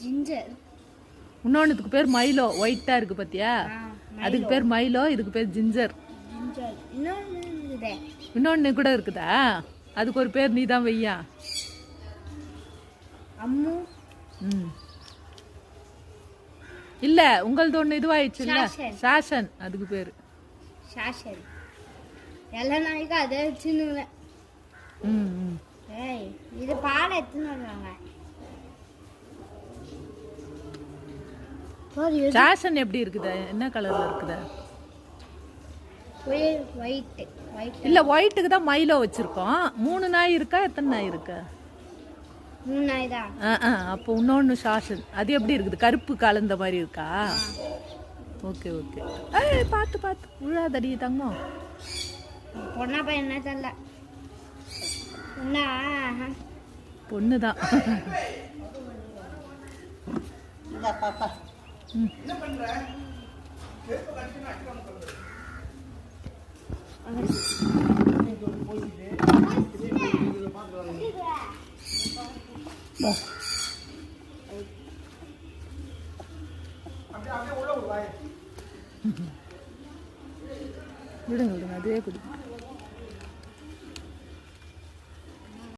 Ginger இன்னொன்னுக்கு பேர் Milo ஒயிட்டா இருக்கு பாத்தியா? அதுக்கு பேர் மைலோ இதுக்கு பேர் ஜிஞ்சர் இன்னொன்னு கூட இருக்குதா? அதுக்கு ஒரு பேர் நீ தான் வையா. அம்மு. ம். இல்ல உங்களது ஒண்ணு இதுவாயிடுச்சு இல்ல? சாஷன். சாஷன் அதுக்கு பேரு. சாஷரி எல்லா நாளைக்கும் அதை வச்சுன்னு ம் இது பாலை எடுத்துன்னு வருவாங்க. சாஷன் எப்படி இருக்குது? என்ன கலர்ல இருக்குது? இல்ல ஒயிட்டுக்கு தான் மைலோ வச்சிருக்கோம். மூணு நாய் இருக்கா? எத்தனை நாய் இருக்கு? மூணு நாய் தான். ஆ ஆ அப்போ இன்னொன்று சாஷன் அது எப்படி இருக்குது? கருப்பு கலந்த மாதிரி இருக்கா? Okay okay. ஏய் பார்த்து பார்த்து விழாதடி தங்கம். பொண்ணா பையனா தெரியல. பொண்ணா? பொண்ணு தான் விடுங்க விடுங்க அதே குடி